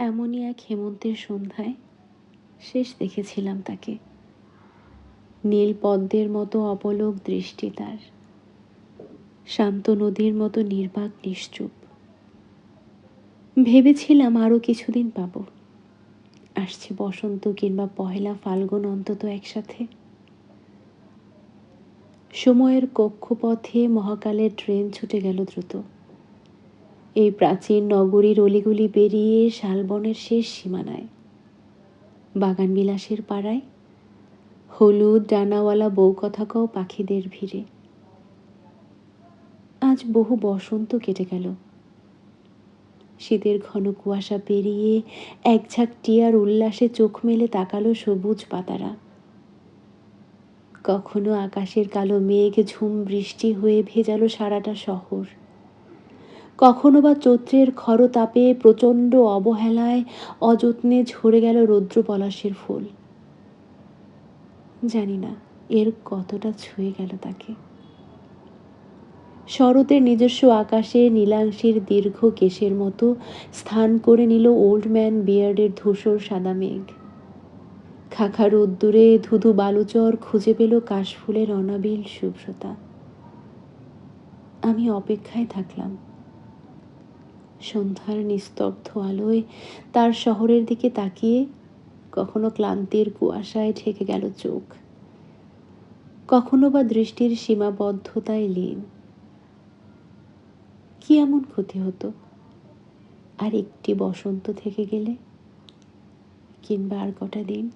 এমনই এক হেমন্তের সন্ধ্যায় শেষ দেখেছিলাম তাকে। নীল পদ্মের মতো অপলক দৃষ্টি তার। শান্ত নদীর মতো নির্বাক নিশ্চুপ। ভেবেছিলাম আরও কিছুদিন পাবো। আসছে বসন্ত কিংবা পহেলা ফাল্গুন অন্তত একসাথে। সময়ের কক্ষপথে মহাকালের ট্রেন ছুটে গেল দ্রুত। এই প্রাচীন নগরীর অলিগুলি পেরিয়ে শালবনের শেষ সীমানায়। বাগান বিলাসের পাড়ায় হলুদ ডানাওয়ালা বউ কথা কও পাখিদের ভিড়ে। আজ বহু বসন্ত কেটে গেল। শীতের ঘন কুয়াশা পেরিয়ে এক ঝাঁক টিয়ার উল্লাসে চোখ মেলে তাকালো সবুজ পাতারা। কখনো আকাশের কালো মেঘ ঝুম বৃষ্টি হয়ে ভেজালো সারাটা শহর। কখনো বা চৈত্রের খরতাপে প্রচণ্ড অবহেলায় অযত্নে ঝরে গেল রৌদ্র পলাশের ফুল। জানি না, এর কতটা ছুঁয়ে গেল তাকে। শরতের নিজস্ব আকাশে নীলাংশের দীর্ঘ কেশের মতো স্থান করে নিল ওল্ড ম্যান বিয়ার্ডের ধূসর সাদা মেঘ। খাখা রোদ্দুরে ধুধু বালুচর খুঁজে পেল কাশফুলের অনাবিল শুভ্রতা। আমি অপেক্ষায় থাকলাম। সন্ধ্যার নিস্তব্ধ আলোয় তার শহরের দিকে তাকিয়ে কখনো ক্লান্তির কুয়াশায় ঠেকে গেল চোখ। কখনো বা দৃষ্টির সীমাবদ্ধতায় লীন। কি এমন ক্ষতি হতো? আর একটি বসন্ত থেকে গেলে? কিংবা আর কটা দিন?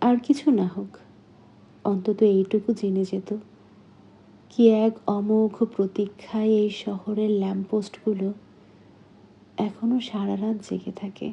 আর কিছু না হোক, অন্তত এইটুকু জেনে যেত। কি এক অমোঘ প্রতীক্ষায় এই শহরের ল্যাম্পপোস্টগুলো এখনও সারা রাত জেগে থাকে।